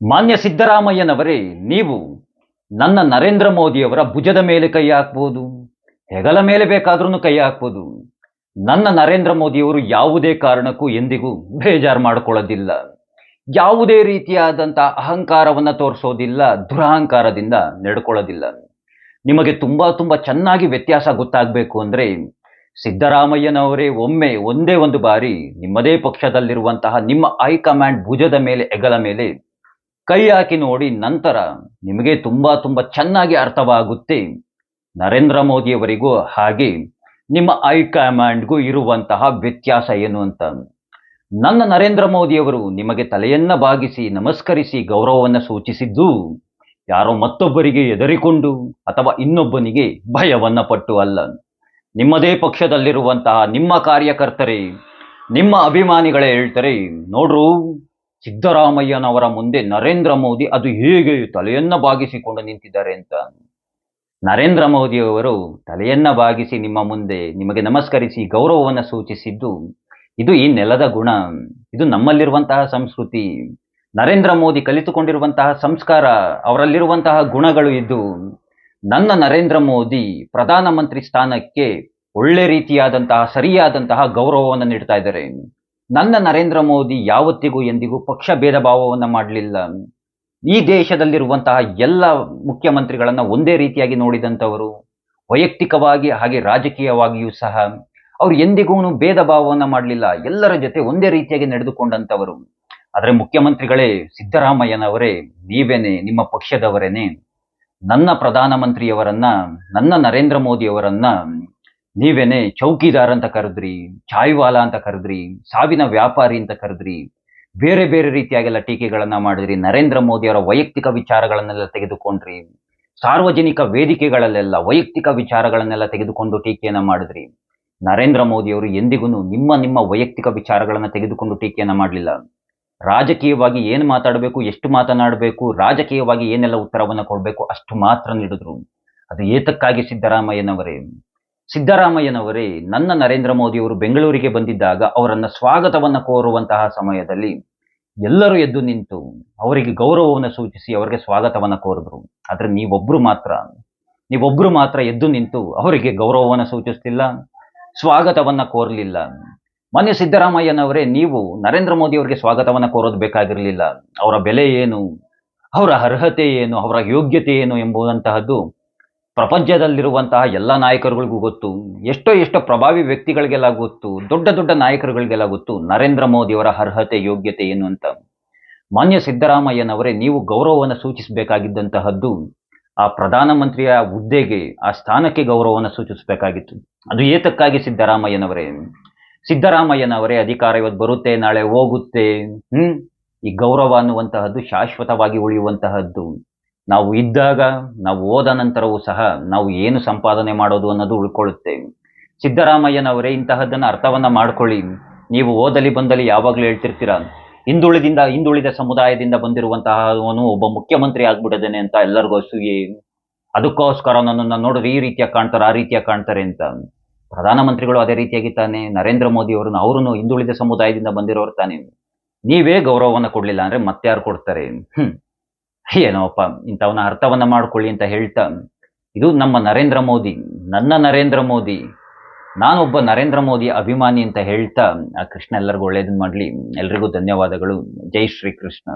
ಮಾನ್ಯ ಸಿದ್ದರಾಮಯ್ಯನವರೇ, ನೀವು ನನ್ನ ನರೇಂದ್ರ ಮೋದಿಯವರ ಭುಜದ ಮೇಲೆ ಕೈ ಹಾಕ್ಬೋದು, ಹೆಗಲ ಮೇಲೆ ಬೇಕಾದ್ರೂ ಕೈ ಹಾಕ್ಬೋದು. ನನ್ನ ನರೇಂದ್ರ ಮೋದಿಯವರು ಯಾವುದೇ ಕಾರಣಕ್ಕೂ ಎಂದಿಗೂ ಬೇಜಾರು ಮಾಡಿಕೊಳ್ಳೋದಿಲ್ಲ. ಯಾವುದೇ ರೀತಿಯಾದಂಥ ಅಹಂಕಾರವನ್ನು ತೋರಿಸೋದಿಲ್ಲ, ದುರಹಂಕಾರದಿಂದ ನಡ್ಕೊಳ್ಳೋದಿಲ್ಲ. ನಿಮಗೆ ತುಂಬ ತುಂಬ ಚೆನ್ನಾಗಿ ವ್ಯತ್ಯಾಸ ಗೊತ್ತಾಗಬೇಕು ಅಂದರೆ, ಸಿದ್ದರಾಮಯ್ಯನವರೇ ಒಮ್ಮೆ ಒಂದೇ ಒಂದು ಬಾರಿ ನಿಮ್ಮದೇ ಪಕ್ಷದಲ್ಲಿರುವಂತಹ ನಿಮ್ಮ ಹೈಕಮಾಂಡ್ ಭುಜದ ಮೇಲೆ, ಹೆಗಲ ಮೇಲೆ ಕೈ ಹಾಕಿ ನೋಡಿ ನಂತರ ನಿಮಗೆ ತುಂಬಾ ತುಂಬಾ ಚೆನ್ನಾಗಿ ಅರ್ಥವಾಗುತ್ತೆ. ನರೇಂದ್ರ ಮೋದಿಯವರಿಗೂ ಹಾಗೆ ನಿಮ್ಮ ಹೈಕಮಾಂಡ್ಗೂ ಇರುವಂತಹ ವ್ಯತ್ಯಾಸ ಏನು ಅಂತ. ನನ್ನ ನರೇಂದ್ರ ಮೋದಿಯವರು ನಿಮಗೆ ತಲೆಯನ್ನ ಬಾಗಿಸಿ ನಮಸ್ಕರಿಸಿ ಗೌರವವನ್ನು ಸೂಚಿಸಿದ್ದು, ಯಾರೋ ಮತ್ತೊಬ್ಬರಿಗೆ ಎದರಿಕೊಂಡು ಅಥವಾ ಇನ್ನೊಬ್ಬನಿಗೆ ಭಯವನ್ನ ಪಟ್ಟು ಅಲ್ಲ. ನಿಮ್ಮದೇ ಪಕ್ಷದಲ್ಲಿರುವಂತಹ ನಿಮ್ಮ ಕಾರ್ಯಕರ್ತರೇ, ನಿಮ್ಮ ಅಭಿಮಾನಿಗಳೇ ಹೇಳ್ತಾರೆ, ನೋಡ್ರು ಸಿದ್ದರಾಮಯ್ಯನವರ ಮುಂದೆ ನರೇಂದ್ರ ಮೋದಿ ಅದು ಹೇಗೆ ತಲೆಯನ್ನ ಬಾಗಿಸಿಕೊಂಡು ನಿಂತಿದ್ದಾರೆ ಅಂತ. ನರೇಂದ್ರ ಮೋದಿಯವರು ತಲೆಯನ್ನ ಬಾಗಿಸಿ ನಿಮ್ಮ ಮುಂದೆ ನಿಮಗೆ ನಮಸ್ಕರಿಸಿ ಗೌರವವನ್ನು ಸೂಚಿಸಿದ್ದು ಇದು ಈ ನೆಲದ ಗುಣ. ಇದು ನಮ್ಮಲ್ಲಿರುವಂತಹ ಸಂಸ್ಕೃತಿ. ನರೇಂದ್ರ ಮೋದಿ ಕಲಿತುಕೊಂಡಿರುವಂತಹ ಸಂಸ್ಕಾರ ಅವರಲ್ಲಿರುವಂತಹ ಗುಣಗಳು ಇದು. ನನ್ನ ನರೇಂದ್ರ ಮೋದಿ ಪ್ರಧಾನಮಂತ್ರಿ ಸ್ಥಾನಕ್ಕೆ ಒಳ್ಳೆ ರೀತಿಯಾದಂತಹ ಸರಿಯಾದಂತಹ ಗೌರವವನ್ನು ನೀಡ್ತಾ ಇದ್ದಾರೆ. ನನ್ನ ನರೇಂದ್ರ ಮೋದಿ ಯಾವತ್ತಿಗೂ ಎಂದಿಗೂ ಪಕ್ಷ ಭೇದ ಭಾವವನ್ನು ಮಾಡಲಿಲ್ಲ. ಈ ದೇಶದಲ್ಲಿರುವಂತಹ ಎಲ್ಲ ಮುಖ್ಯಮಂತ್ರಿಗಳನ್ನ ಒಂದೇ ರೀತಿಯಾಗಿ ನೋಡಿದಂಥವರು, ವೈಯಕ್ತಿಕವಾಗಿ ಹಾಗೆ ರಾಜಕೀಯವಾಗಿಯೂ ಸಹ ಅವರು ಎಂದಿಗೂ ಭೇದ ಭಾವವನ್ನು ಮಾಡಲಿಲ್ಲ. ಎಲ್ಲರ ಜೊತೆ ಒಂದೇ ರೀತಿಯಾಗಿ ನಡೆದುಕೊಂಡಂಥವರು. ಆದರೆ ಮುಖ್ಯಮಂತ್ರಿಗಳೇ ಸಿದ್ದರಾಮಯ್ಯನವರೇ, ನೀವೇನೆ, ನಿಮ್ಮ ಪಕ್ಷದವರೇನೆ, ನನ್ನ ಪ್ರಧಾನಮಂತ್ರಿಯವರನ್ನ, ನನ್ನ ನರೇಂದ್ರ ಮೋದಿಯವರನ್ನ ನೀವೇನೆ ಚೌಕಿದಾರ್ ಅಂತ ಕರೆದ್ರಿ ಚಾಯ್ವಾಲ ಅಂತ ಕರೆದ್ರಿ, ಸಾವಿನ ವ್ಯಾಪಾರಿ ಅಂತ ಕರೆದ್ರಿ, ಬೇರೆ ಬೇರೆ ರೀತಿಯಾಗೆಲ್ಲ ಟೀಕೆಗಳನ್ನ ಮಾಡಿದ್ರಿ, ನರೇಂದ್ರ ಮೋದಿ ಅವರ ವೈಯಕ್ತಿಕ ವಿಚಾರಗಳನ್ನೆಲ್ಲ ತೆಗೆದುಕೊಂಡ್ರಿ, ಸಾರ್ವಜನಿಕ ವೇದಿಕೆಗಳಲ್ಲೆಲ್ಲ ವೈಯಕ್ತಿಕ ವಿಚಾರಗಳನ್ನೆಲ್ಲ ತೆಗೆದುಕೊಂಡು ಟೀಕೆಯನ್ನ ಮಾಡಿದ್ರಿ. ನರೇಂದ್ರ ಮೋದಿಯವರು ಎಂದಿಗೂ ನಿಮ್ಮ ನಿಮ್ಮ ವೈಯಕ್ತಿಕ ವಿಚಾರಗಳನ್ನ ತೆಗೆದುಕೊಂಡು ಟೀಕೆಯನ್ನ ಮಾಡಲಿಲ್ಲ. ರಾಜಕೀಯವಾಗಿ ಏನು ಮಾತಾಡಬೇಕು, ಎಷ್ಟು ಮಾತನಾಡಬೇಕು, ರಾಜಕೀಯವಾಗಿ ಏನೆಲ್ಲ ಉತ್ತರವನ್ನು ಕೊಡಬೇಕು ಅಷ್ಟು ಮಾತ್ರ ನೀಡಿದ್ರು. ಅದು ಏತಕ್ಕಾಗಿ ಸಿದ್ದರಾಮಯ್ಯನವರೇ? ಸಿದ್ದರಾಮಯ್ಯನವರೇ, ನನ್ನ ನರೇಂದ್ರ ಮೋದಿಯವರು ಬೆಂಗಳೂರಿಗೆ ಬಂದಿದ್ದಾಗ ಅವರನ್ನ ಸ್ವಾಗತವನ್ನ ಕೋರುವಂತಹ ಸಮಯದಲ್ಲಿ ಎಲ್ಲರೂ ಎದ್ದು ನಿಂತು ಅವರಿಗೆ ಗೌರವವನ್ನು ಸೂಚಿಸಿ ಅವರಿಗೆ ಸ್ವಾಗತವನ್ನ ಕೋರಿದ್ರು. ಆದ್ರೆ ನೀವೊಬ್ರು ಮಾತ್ರ ನೀವೊಬ್ರು ಮಾತ್ರ ಎದ್ದು ನಿಂತು ಅವರಿಗೆ ಗೌರವವನ್ನು ಸೂಚಿಸ್ತಿಲ್ಲ, ಸ್ವಾಗತವನ್ನ ಕೋರಲಿಲ್ಲ. ಮಾನ್ಯ ಸಿದ್ದರಾಮಯ್ಯನವರೇ, ನೀವು ನರೇಂದ್ರ ಮೋದಿ ಅವರಿಗೆ ಸ್ವಾಗತವನ್ನ ಕೋರೋದು ಬೇಕಾಗಿರಲಿಲ್ಲ. ಅವರ ಬೆಲೆ ಏನು, ಅವರ ಅರ್ಹತೆ ಏನು, ಅವರ ಯೋಗ್ಯತೆ ಏನು ಎಂಬುದಂತಹದ್ದು ಪ್ರಪಂಚದಲ್ಲಿರುವಂತಹ ಎಲ್ಲ ನಾಯಕರುಗಳಿಗೂ ಗೊತ್ತು, ಎಷ್ಟೋ ಎಷ್ಟೋ ಪ್ರಭಾವಿ ವ್ಯಕ್ತಿಗಳಿಗೆಲ್ಲ ಗೊತ್ತು, ದೊಡ್ಡ ದೊಡ್ಡ ನಾಯಕರುಗಳಿಗೆಲ್ಲ ಗೊತ್ತು, ನರೇಂದ್ರ ಮೋದಿಯವರ ಅರ್ಹತೆ, ಯೋಗ್ಯತೆ ಏನು ಅಂತ. ಮಾನ್ಯ ಸಿದ್ದರಾಮಯ್ಯನವರೇ, ನೀವು ಗೌರವವನ್ನು ಸೂಚಿಸಬೇಕಾಗಿದ್ದಂತಹದ್ದು ಆ ಪ್ರಧಾನಮಂತ್ರಿಯ ಹುದ್ದೆಗೆ, ಆ ಸ್ಥಾನಕ್ಕೆ ಗೌರವವನ್ನು ಸೂಚಿಸಬೇಕಾಗಿತ್ತು. ಅದು ಏತಕ್ಕಾಗಿ ಸಿದ್ದರಾಮಯ್ಯನವರೇ? ಸಿದ್ದರಾಮಯ್ಯನವರೇ ಅಧಿಕಾರ ಇವತ್ತು ಬರುತ್ತೆ, ನಾಳೆ ಹೋಗುತ್ತೆ. ಹ್ಮ್? ಈ ಗೌರವ ಅನ್ನುವಂತಹದ್ದು ಶಾಶ್ವತವಾಗಿ ಉಳಿಯುವಂತಹದ್ದು. ನಾವು ಇದ್ದಾಗ, ನಾವು ಹೋದ ನಂತರವೂ ಸಹ ನಾವು ಏನು ಸಂಪಾದನೆ ಮಾಡೋದು ಅನ್ನೋದು ಉಳ್ಕೊಳ್ಳುತ್ತೇವೆ. ಸಿದ್ದರಾಮಯ್ಯನವರೇ ಇಂತಹದ್ದನ್ನು ಅರ್ಥವನ್ನ ಮಾಡ್ಕೊಳ್ಳಿ. ನೀವು ಓದಲಿ ಬಂದಲ್ಲಿ ಯಾವಾಗಲೂ ಹೇಳ್ತಿರ್ತೀರ? ಹಿಂದುಳಿದಿಂದ, ಹಿಂದುಳಿದ ಸಮುದಾಯದಿಂದ ಬಂದಿರುವಂತಹ ಅವನು ಒಬ್ಬ ಮುಖ್ಯಮಂತ್ರಿ ಆಗ್ಬಿಡದೇನೆ ಅಂತ ಎಲ್ಲರಿಗೂ ಅಸೂಯೆ. ಅದಕ್ಕೋಸ್ಕರ ನನ್ನನ್ನು ನೋಡಿದ್ರೆ ಈ ರೀತಿಯಾಗಿ ಕಾಣ್ತಾರೆ, ಆ ರೀತಿಯಾಗಿ ಕಾಣ್ತಾರೆ ಅಂತ. ಪ್ರಧಾನಮಂತ್ರಿಗಳು ಅದೇ ರೀತಿಯಾಗಿ ತಾನೆ ನರೇಂದ್ರ ಮೋದಿ ಅವರನ್ನು ಅವರು ಹಿಂದುಳಿದ ಸಮುದಾಯದಿಂದ ಬಂದಿರೋರು ತಾನೆ. ನೀವೇ ಗೌರವವನ್ನು ಕೊಡಲಿಲ್ಲ ಅಂದ್ರೆ ಮತ್ತಾರು ಕೊಡ್ತಾರೆ? ಹ್ಮ್. ಏನೋಪ್ಪ ಇಂಥವನ್ನ ಅರ್ಥವನ್ನ ಮಾಡ್ಕೊಳ್ಳಿ ಅಂತ ಹೇಳ್ತಾ, ಇದು ನಮ್ಮ ನರೇಂದ್ರ ಮೋದಿ, ನನ್ನ ನರೇಂದ್ರ ಮೋದಿ, ನಾನೊಬ್ಬ ನರೇಂದ್ರ ಮೋದಿ ಅಭಿಮಾನಿ ಅಂತ ಹೇಳ್ತಾ, ಆ ಕೃಷ್ಣ ಎಲ್ಲರಿಗೂ ಒಳ್ಳೇದನ್ನ ಮಾಡ್ಲಿ. ಎಲ್ರಿಗೂ ಧನ್ಯವಾದಗಳು. ಜೈ ಶ್ರೀ ಕೃಷ್ಣ